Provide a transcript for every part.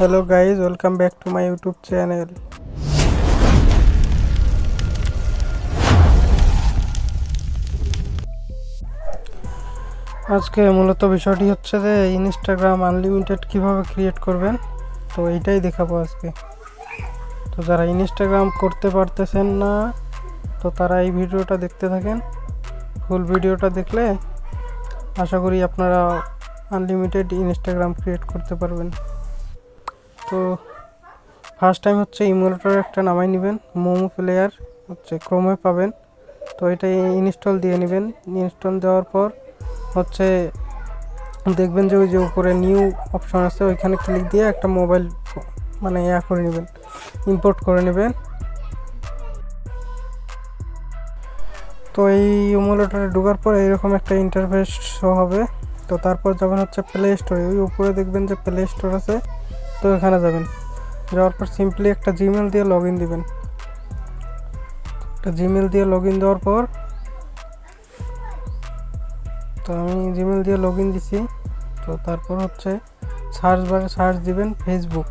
Hello guys welcome back to my YouTube channel আজকে মূলত বিষয়টি হচ্ছে যে ইনস্টাগ্রাম আনলিমিটেড কীভাবে ক্রিয়েট করবেন? তো এইটাই দেখাবো আজকে। তো যারা ইনস্টাগ্রাম করতে পারতেছেন না, তো তারা এই ভিডিওটা দেখতে থাকেন। ফুল ভিডিওটা দেখলে আশা করি আপনারা আনলিমিটেড ইনস্টাগ্রাম ক্রিয়েট করতে পারবেন। তো ফার্স্ট টাইম হচ্ছে ইমুলেটর একটা নামাই নেবেন। মোমো প্লেয়ার হচ্ছে ক্রোমে পাবেন। তো এটা ইনস্টল দিয়ে নেবেন। ইনস্টল দেওয়ার পর হচ্ছে দেখবেন যে ওই যে উপরে নিউ অপশন আছে, ওইখানে ক্লিক দিয়ে একটা মোবাইল মানে ইয়া করে নেবেন ইম্পোর্ট করে নেবেন। তো এই ইমুলেটরে ঢোকার পর এইরকম একটা ইন্টারফেস শো হবে। তো তারপর যাবেন হচ্ছে প্লে স্টোরে ওই উপরে দেখবেন যে প্লে স্টোর আছে। তো এখানে যাবেন। যাওয়ার পর সিম্পলি একটা জিমেল দিয়ে লগ ইন দিবেন। একটা জিমেল দিয়ে লগ ইন দেওয়ার পর, তো আমি জিমেল দিয়ে লগ ইন দিছি। তো তারপর হচ্ছে সার্চ বারে সার্চ দিবেন ফেসবুক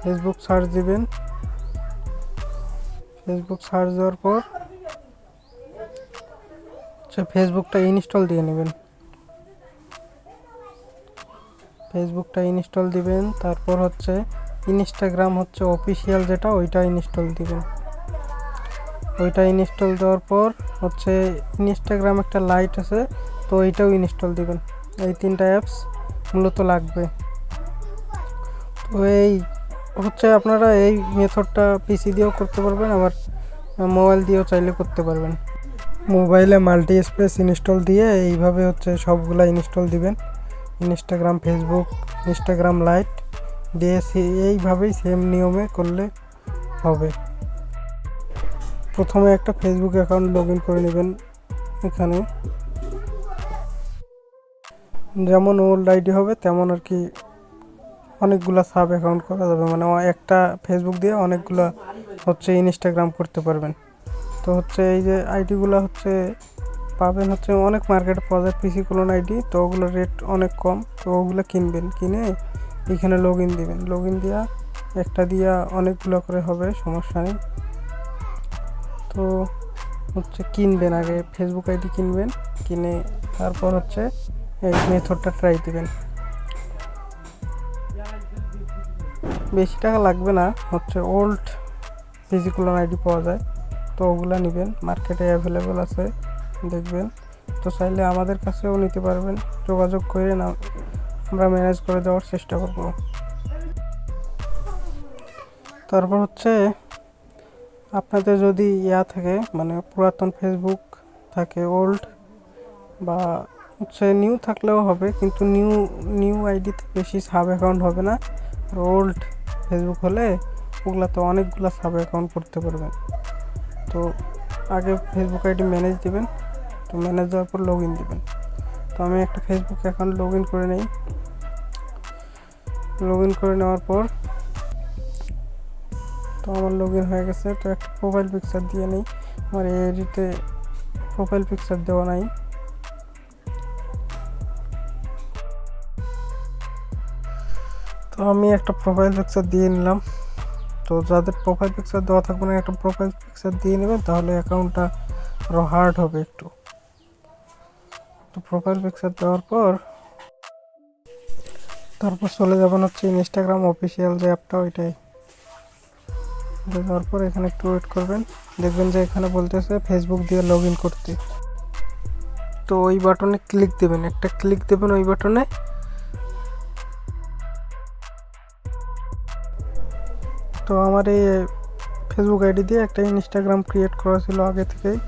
ফেসবুক সার্চ দিবেন। ফেসবুক সার্চ দেওয়ার পর হচ্ছে ফেসবুকটা ইনস্টল দিয়ে নেবেন। ফেসবুকটা ইনস্টল দিবেন, তারপর হচ্ছে ইনস্টাগ্রাম হচ্ছে অফিসিয়াল যেটা, ওইটা ইনস্টল দিবেন। ওইটা ইনস্টল দেওয়ার পর হচ্ছে ইনস্টাগ্রাম একটা লাইট আছে, তো ওইটাও ইনস্টল দিবেন। এই তিনটা অ্যাপস মূলত লাগবে। তো এই হচ্ছে আপনারা এই মেথডটা পিসি দিয়েও করতে পারবেন, আবার মোবাইল দিয়েও চাইলে করতে পারবেন। মোবাইলে মাল্টি স্পেস ইনস্টল দিয়ে এইভাবে হচ্ছে সবগুলা ইনস্টল দিবেন। ইনস্টাগ্রাম ফেসবুক ইনস্টাগ্রাম লাইট দিয়ে সে- এইভাবেই সেম নিয়মে করলে হবে। প্রথমে একটা ফেসবুক অ্যাকাউন্ট লগ করে নেবেন এখানে। যেমন ওল্ড আইডি হবে, তেমন আর কি অনেকগুলা সাব অ্যাকাউন্ট করা যাবে। মানে একটা ফেসবুক দিয়ে অনেকগুলা হচ্ছে ইনস্টাগ্রাম করতে পারবেন। তো হচ্ছে এই যে আইডিগুলো হচ্ছে পাবেন হচ্ছে অনেক মার্কেটে পাওয়া যায় পিসি কোলন আইডি তো ওগুলো রেট অনেক কম, তো ওগুলো কিনবেন। কিনে এখানে লগ ইন দিবেন। লগ ইন দিয়া একটা দিয়া অনেকগুলো করে হবে, সমস্যা নেই। তো হচ্ছে কিনবেন আগে ফেসবুক আইডি কিনবেন, কিনে তারপর হচ্ছে এই মেথডটা ট্রাই দিবেন। বেশি টাকা লাগবে না, হচ্ছে ওল্ড ফিজিকুলার আইডি পাওয়া যায়, তো ওগুলো নেবেন। মার্কেটে অ্যাভেলেবেল আছে। দেখবেন। তো চাইলে আমাদের কাছেও নিতে পারবেন। যোগাযোগ করে না, আমরা ম্যানেজ করে দেওয়ার চেষ্টা করব। তারপর হচ্ছে, আপনাদের যদি ইয়া থাকে মানে পুরাতন ফেসবুক থাকে ওল্ড বা হচ্ছে নিউ থাকলেও হবে, কিন্তু নিউ নিউ আইডিতে বেশি সাব অ্যাকাউন্ট হবে না। আর ওল্ড ফেসবুক হলে ওগুলা তো অনেকগুলো সাব অ্যাকাউন্ট করতে পারবেন। তো আগে ফেসবুক আইডি ম্যানেজ দিবেন। তো ম্যানেজ দেওয়ার পর লগ ইন দেবেন। তো আমি একটা ফেসবুক অ্যাকাউন্ট লগ ইন করে নেই। লগ ইন করে নেওয়ার পর তো আমার লগ ইন হয়ে গেছে। তো একটা প্রোফাইল পিকচার দিয়ে নেই। আমার এই আইডিতে প্রোফাইল পিকচার দেওয়া নাই। তো আমি একটা প্রোফাইল পিকচার দিয়ে নিলাম। তো যাদের প্রোফাইল পিকচার দেওয়া থাকবে না, একটা প্রোফাইল পিকচার দিয়ে নেবেন, তাহলে অ্যাকাউন্টটা আরও হার্ড হবে একটু। তো প্রোফাইল পিকচার দেওয়ার পর, তারপর চলে যাবেন হচ্ছে ইনস্টাগ্রাম অফিসিয়াল যে অ্যাপটা ওইটাই। দেওয়ার পর এখানে একটু ওয়েট করবেন। দেখবেন যে এখানে বলতেছে ফেসবুক দিয়ে লগ ইন করতে। তো ওই বাটনে ক্লিক দেবেন। একটা ক্লিক দেবেন ওই বাটনে তো আমার এই ফেসবুক আইডি দিয়ে একটা ইনস্টাগ্রাম ক্রিয়েট করা ছিল আগে থেকেই।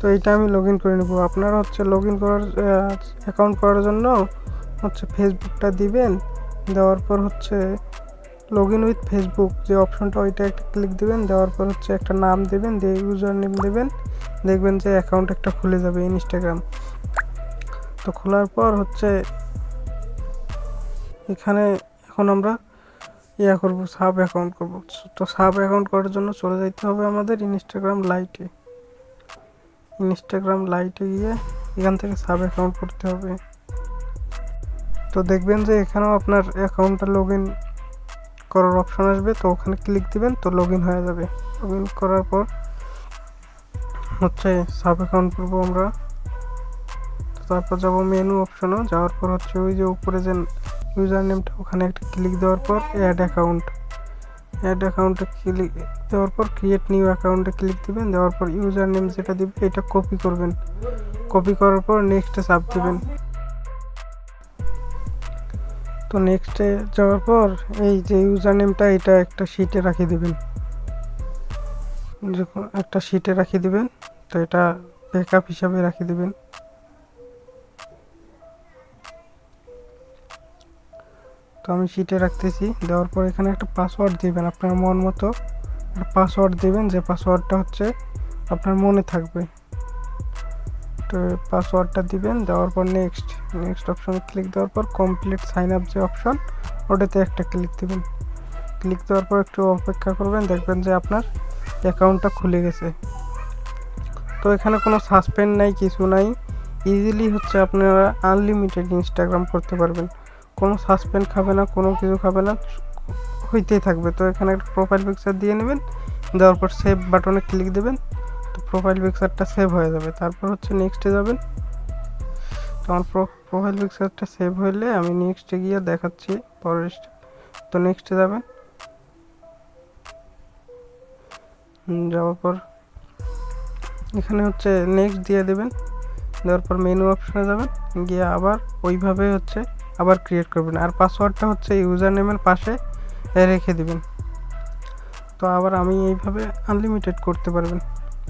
তো এইটা আমি লগ ইন করে নেব। আপনারা হচ্ছে লগ ইন করার অ্যাকাউন্ট করার জন্য হচ্ছে ফেসবুকটা দিবেন। দেওয়ার পর হচ্ছে লগ ইন উইথ ফেসবুক যে অপশনটা ওইটা একটা ক্লিক দেবেন। দেওয়ার পর হচ্ছে একটা নাম দেবেন, দিয়ে ইউজার নেম দেবেন। দেখবেন যে অ্যাকাউন্ট একটা খুলে যাবে ইনস্টাগ্রাম তো খোলার পর হচ্ছে এখানে এখন আমরা ইয়া করব সাব অ্যাকাউন্ট করব। তো সাব অ্যাকাউন্ট করার জন্য চলে যাইতে হবে আমাদের ইনস্টাগ্রাম লাইটে ইনস্টাগ্রাম লাইটে গিয়ে এখান থেকে সাব অ্যাকাউন্ট করতে হবে। তো দেখবেন যে এখানেও আপনার অ্যাকাউন্টটা লগ ইন করার অপশন আসবে। তো ওখানে ক্লিক দিবেন, তো লগ ইন হয়ে যাবে। লগ ইন করার পর হচ্ছে সাব অ্যাকাউন্ট করব আমরা। তো তারপর যাব মেনু অপশনও যাওয়ার পর হচ্ছে ওই যে উপরে যে ইউজার নেমটা ওখানে একটা ক্লিক দেওয়ার পর অ্যাড অ্যাকাউন্ট অ্যাড অ্যাকাউন্টে ক্লিক দেওয়ার পর ক্রিয়েট নিউ অ্যাকাউন্টে ক্লিক দিবেন, দেওয়ার পর ইউজার নেম যেটা দিবে এটা কপি করবেন। কপি করার পর নেক্সটে চাপ দিবেন। তো নেক্সটে যাওয়ার পর এই যে ইউজার নেমটা এটা একটা শিটে রাখি দিবেন। যখন একটা শিটে রাখি দিবেন, তো এটা ব্যাকআপ হিসাবে রাখি দিবেন। আমি শিটে রাখতেছি। দেওয়ার পর এখানে একটা পাসওয়ার্ড দিবেন আপনার মন মতো। একটা পাসওয়ার্ড দিবেন, যে পাসওয়ার্ডটা হচ্ছে আপনার মনে থাকবে। তো পাসওয়ার্ডটা দিবেন, দেওয়ার পর নেক্সট নেক্সট অপশনে ক্লিক দেওয়ার পর কমপ্লিট সাইন আপ যে অপশন ওটাতে একটা ক্লিক দিবেন। ক্লিক দেওয়ার পর একটু অপেক্ষা করবেন, দেখবেন যে আপনার অ্যাকাউন্টটা খুলে গেছে। তো এখানে কোনো সাসপেন্ড নাই, কিছু নাই। ইজিলি হচ্ছে আপনারা আনলিমিটেড ইনস্টাগ্রাম করতে পারবেন। কোনো সাসপেন্ড খাবে না, কোনো কিছু খাবে না, হইতেই থাকবে। তো এখানে একটা প্রোফাইল পিকচার দিয়ে নেবেন, দেওয়ার পর সেভ বাটনে ক্লিক দেবেন, তো প্রোফাইল পিকচারটা সেভ হয়ে যাবে। তারপর হচ্ছে নেক্সটে যাবেন। তো আমার প্রোফাইল পিকচারটা সেভ হইলে আমি নেক্সটে গিয়ে দেখাচ্ছি পরের তো নেক্সটে যাবেন। যাওয়ার পর এখানে হচ্ছে নেক্সট দিয়ে দেবেন। দেওয়ার পর মেনু অপশনে যাবেন। গিয়ে আবার ওইভাবে হচ্ছে আবার ক্রিয়েট করবেন। আর পাসওয়ার্ডটা হচ্ছে ইউজার নেমের পাশে রেখে দিবেন। তো আবার আমি এইভাবে আনলিমিটেড করতে পারবেন।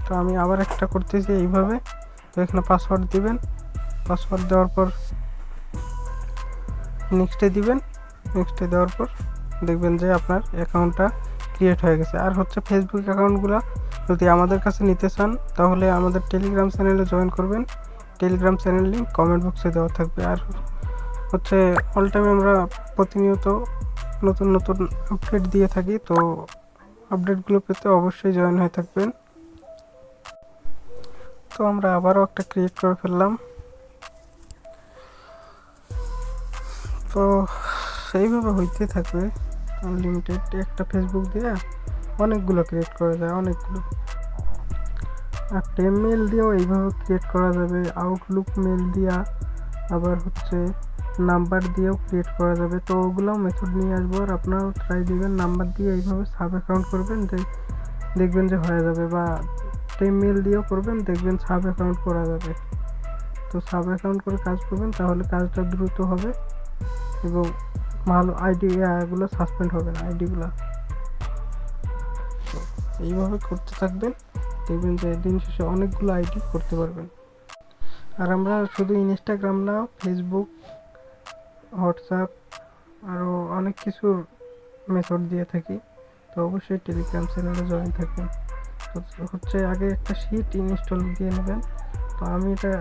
তো আমি আবার একটা করতেছি এইভাবে। তো এখানে পাসওয়ার্ড দিবেন। পাসওয়ার্ড দেওয়ার পর নেক্সটে দিবেন। নেক্সটে দেওয়ার পর দেখবেন যে আপনার অ্যাকাউন্টটা ক্রিয়েট হয়ে গেছে। আর হচ্ছে ফেসবুক অ্যাকাউন্টগুলো যদি আমাদের কাছে নিতে চান, তাহলে আমাদের টেলিগ্রাম চ্যানেলে জয়েন করবেন। টেলিগ্রাম চ্যানেল লিঙ্ক কমেন্ট বক্সে দেওয়া থাকবে। আর হচ্ছে অল টাইম আমরা প্রতিনিয়ত নতুন নতুন আপডেট দিয়ে থাকি, তো আপডেটগুলো পেতে অবশ্যই জয়েন হয়ে থাকবেন। তো আমরা আবারও একটা ক্রিয়েট করে ফেললাম। তো সেইভাবে হইতে থাকবে। আনলিমিটেড একটা ফেসবুক দিয়ে অনেকগুলো ক্রিয়েট করা যায়, অনেকগুলো। আর টেম মেল দিয়েও এইভাবে ক্রিয়েট করা যাবে আউটলুক মেল দিয়া, আবার হচ্ছে নাম্বার দিয়েও ক্রিয়েট করা যাবে। তো ওগুলোও মেথড নিয়ে আসব আর আপনারাও ট্রাই দিবেন, নাম্বার দিয়ে এইভাবে সাব অ্যাকাউন্ট করবেন দেখবেন যে হয়ে যাবে বা টেম মেল দিয়েও করবেন, দেখবেন সাব অ্যাকাউন্ট করা যাবে। তো সাব অ্যাকাউন্ট করে কাজ করবেন, তাহলে কাজটা দ্রুত হবে এবং ভালো আইডি এগুলো সাসপেন্ড হবে না আইডিগুলো এইভাবে করতে থাকবেন, দেখবেন যে দিন শেষে অনেকগুলো আইডি করতে পারবেন। আর আমরা শুধু ইনস্টাগ্রাম না ফেসবুক হোয়াটসঅ্যাপ আরও অনেক কিছুর মেথড দিয়ে থাকি। তো অবশ্যই টেলিগ্রাম চ্যানেলে জয়েন থাকবেন তো হচ্ছে আগে একটা শিট ইনস্টল দিয়ে নেবেন। তো আমি এটা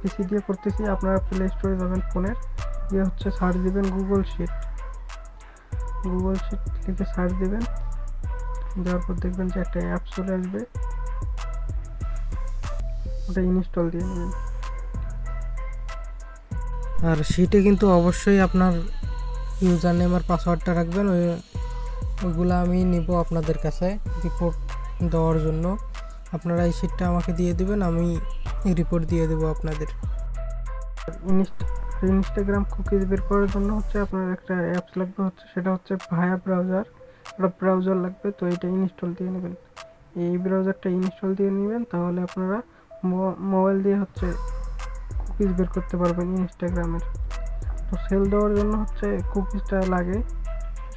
পিসি দিয়ে করতেছি, আপনারা প্লে স্টোরে যাবেন ফোনের। দিয়ে হচ্ছে সার্চ দেবেন গুগল শিট গুগল শিট লিখে সার্চ দেবেন। দেওয়ার পর দেখবেন যে একটা অ্যাপ চলে আসবে। ওটা ইনস্টল দিয়ে নেবেন। আর শিটে কিন্তু অবশ্যই আপনার ইউজার নেম আর পাসওয়ার্ডটা রাখবেন, ওই, ওইগুলো আমি নিব আপনাদের কাছে রিপোর্ট দেওয়ার জন্য। আপনারা এই সিটটা আমাকে দিয়ে দেবেন, আমি রিপোর্ট দিয়ে দেবো আপনাদের। ইনস্টাগ্রাম কুকিজ বের করার জন্য হচ্ছে আপনার একটা অ্যাপস লাগবে হচ্ছে, সেটা হচ্ছে ভায়া ব্রাউজার একটা ব্রাউজার লাগবে, তো এটা ইনস্টল দিয়ে নেবেন। এই ব্রাউজারটা ইনস্টল দিয়ে নেবেন, তাহলে আপনারা মোবাইল দিয়ে হচ্ছে কুকিজ বের করতে পারবেন ইনস্টাগ্রামের। তো সেল দেওয়ার জন্য হচ্ছে কুকিজটা লাগে,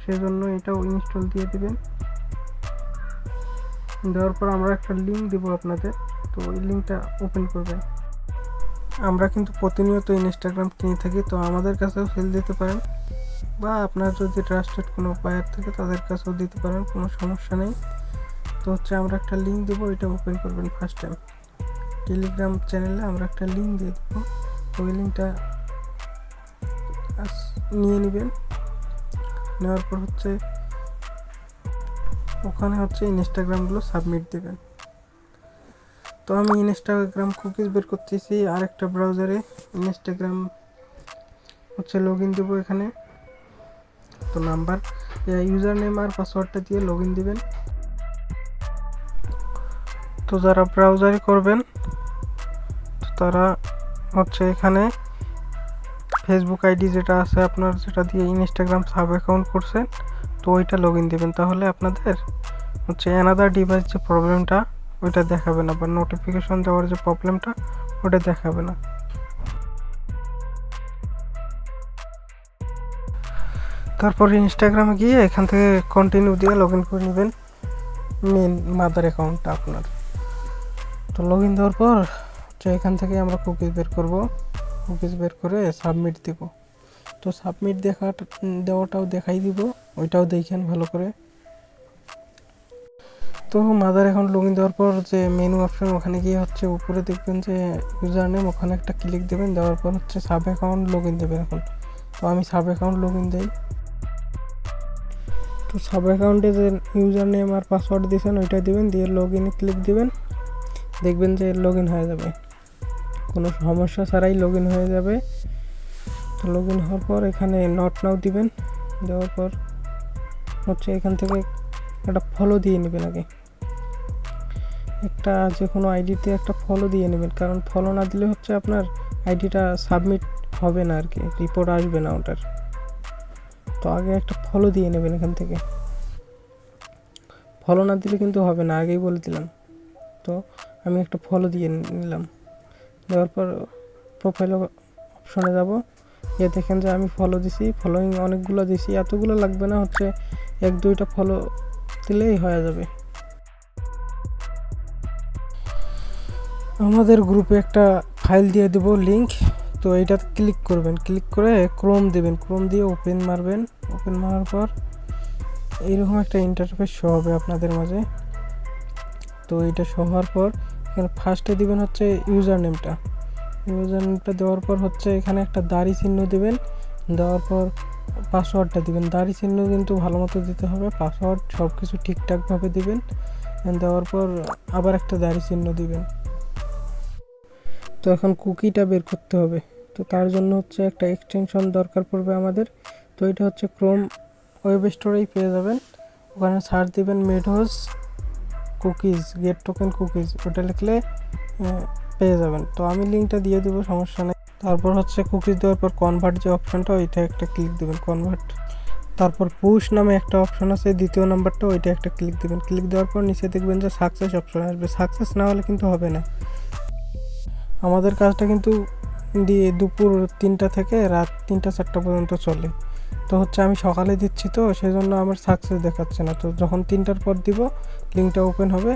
সেজন্য এটাও ইনস্টল দিয়ে দিবেন। দেওয়ার পর আমরা একটা লিঙ্ক দেবো আপনাদের, তো ওই লিঙ্কটা ওপেন করবেন। আমরা কিন্তু প্রতিনিয়ত ইনস্টাগ্রাম কিনে থাকি, তো আমাদের কাছেও সেল দিতে পারেন। বা আপনার যদি ট্রাস্টেড কোনো বায়ার থাকে, তাদের কাছেও দিতে পারেন, কোনো সমস্যা নেই। তো হচ্ছে আমরা একটা লিঙ্ক দেবো, এটা ওপেন করবেন ফার্স্ট টাইম টেলিগ্রাম চ্যানেলে আমরা একটা লিঙ্ক দিয়ে দেবো। ওই লিঙ্কটা নিয়ে নেবেন। নেওয়ার পর হচ্ছে ওখানে হচ্ছে ইনস্টাগ্রামগুলো সাবমিট দেবেন। তো আমি ইনস্টাগ্রাম কুকিজ বের করতেছি, আরেকটা ব্রাউজারে ইনস্টাগ্রাম হচ্ছে লগ ইন দেবো এখানে। তো নাম্বার ইউজার নেম আর পাসওয়ার্ডটা দিয়ে লগ ইন দিবেন। তো যারা ব্রাউজারে করবেন তারা হচ্ছে এখানে ফেসবুক আইডি যেটা আছে আপনার, যেটা দিয়ে ইনস্টাগ্রাম সাব অ্যাকাউন্ট করছেন, তো ওইটা লগ ইন দেবেন। তাহলে আপনাদের হচ্ছে অ্যানাদার ডিভাইস যে প্রবলেমটা ওইটা দেখাবে না বা নোটিফিকেশন দেওয়ার যে প্রবলেমটা ওটা দেখাবে না। তারপর ইনস্টাগ্রামে গিয়ে এখান থেকে কন্টিনিউ দিয়ে লগ ইন করে নেবেন মেন মাদার অ্যাকাউন্টটা আপনার। তো লগ ইন দেওয়ার পর হচ্ছে এখান থেকে আমরা কুকিজ বের করব। কুকিজ বের করে সাবমিট দিব। তো সাবমিট দেখা, দেওয়াটাও দেখাই দিব, ওইটাও দেখেন ভালো করে। তো মাদার এখন লগ ইন দেওয়ার পর যে মেনু অপশন ওখানে গিয়ে হচ্ছে উপরে দেখবেন যে ইউজার নেম ওখানে একটা ক্লিক দেবেন, দেওয়ার পর হচ্ছে সাব অ্যাকাউন্ট লগ ইন দেবেন এখন। তো আমি সাব অ্যাকাউন্ট লগ ইন দিই। তো সাব অ্যাকাউন্টে যে ইউজার নেম আর পাসওয়ার্ড দিয়েছেন ওইটা দিবেন, দিয়ে লগ ইনে ক্লিক দিবেন। দেখবেন যে লগ ইন হয়ে যাবে। কোনো সমস্যা ছাড়াই লগ ইন হয়ে যাবে। তো লগ ইন হওয়ার পর এখানে নট নাও দিবেন। দেওয়ার পর হচ্ছে এখান থেকে একটা ফলো দিয়ে নেবেন আগে। একটা যে কোনো আইডিতে একটা ফলো দিয়ে নেবেন। কারণ ফলো না দিলে হচ্ছে আপনার আইডিটা সাবমিট হবে না আর কি রিপোর্ট আসবে না ওটার। তো আগে একটা ফলো দিয়ে নেবেন এখান থেকে। ফলো না দিলে কিন্তু হবে না। আগেই বলে দিলাম। তো আমি একটা ফলো দিয়ে নিলাম। দেওয়ার পর প্রোফাইল অপশনে যাব। এ দেখেন যে আমি ফলো দিছি ফলোয়িং অনেকগুলো দিছি, এতগুলো লাগবে না, হচ্ছে এক, দুইটা ফলো দিলেই হয়ে যাবে। আমাদের গ্রুপে একটা ফাইল দিয়ে দেব লিংক তো এইটা ক্লিক করবেন। ক্লিক করে ক্রোম দেবেন। ক্রোম দিয়ে ওপেন মারবেন। ওপেন মারার পর এইরকম একটা ইন্টারফেস শো হবে আপনাদের মাঝে। তো এটা শো হওয়ার পর এখানে ফার্স্টে দিবেন হচ্ছে ইউজার নেমটা ইউজার নেমটা দেওয়ার পর হচ্ছে এখানে একটা দাড়ি চিহ্ন দেবেন। দেওয়ার পর পাসওয়ার্ডটা দিবেন। দাড়ি চিহ্ন কিন্তু ভালো মতো দিতে হবে। পাসওয়ার্ড সব কিছু ঠিকঠাকভাবে দিবেন। দেওয়ার পর আবার একটা দাড়ি চিহ্ন দিবেন। তো এখন কুকিটা বের করতে হবে। তো তার জন্য হচ্ছে একটা এক্সটেনশন দরকার পড়বে আমাদের। তো এটা হচ্ছে ক্রোম ওয়েব স্টোরেই পেয়ে যাবেন। ওখানে সার্চ দিবেন meadows cookies get token cookies ওটা লিখলে পেয়ে যাবেন। তো আমি লিঙ্কটা দিয়ে দেবো, সমস্যা নেই। তারপর হচ্ছে কুকিজ দেওয়ার পর কনভার্ট যে অপশানটা ওইটা একটা ক্লিক দেবেন কনভার্ট তারপর পুশ নামে একটা অপশন আছে, দ্বিতীয় নাম্বারটা ওইটা একটা ক্লিক দেবেন। ক্লিক দেওয়ার পর নিচে দেখবেন যে সাকসেস অপশন আসবে। সাকসেস না হলে কিন্তু হবে না। আমাদের কাজটা কিন্তু দিয়ে দুপুর তিনটা থেকে রাত তিনটা, চারটা পর্যন্ত চলে। তো হচ্ছে আমি সকালে দিচ্ছি তো সেই জন্য আমার সাকসেস দেখাচ্ছে না। তো যখন তিনটার পর দিব লিঙ্কটা ওপেন হবে,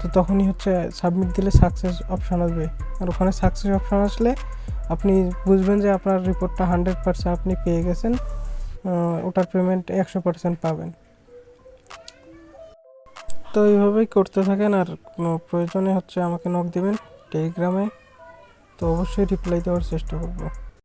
তো তখনই হচ্ছে সাবমিট দিলে সাকসেস অপশান আসবে। আর ওখানে সাকসেস অপশান আসলে আপনি বুঝবেন যে আপনার রিপোর্টটা হান্ড্রেড পার্সেন্ট আপনি পেয়ে গেছেন ওটার পেমেন্ট একশো পার্সেন্ট পাবেন। তো এইভাবেই করতে থাকেন আর কোনো প্রয়োজনে হচ্ছে আমাকে নক দেবেন টেলিগ্রামে, তো অবশ্যই রিপ্লাই দেওয়ার চেষ্টা করব।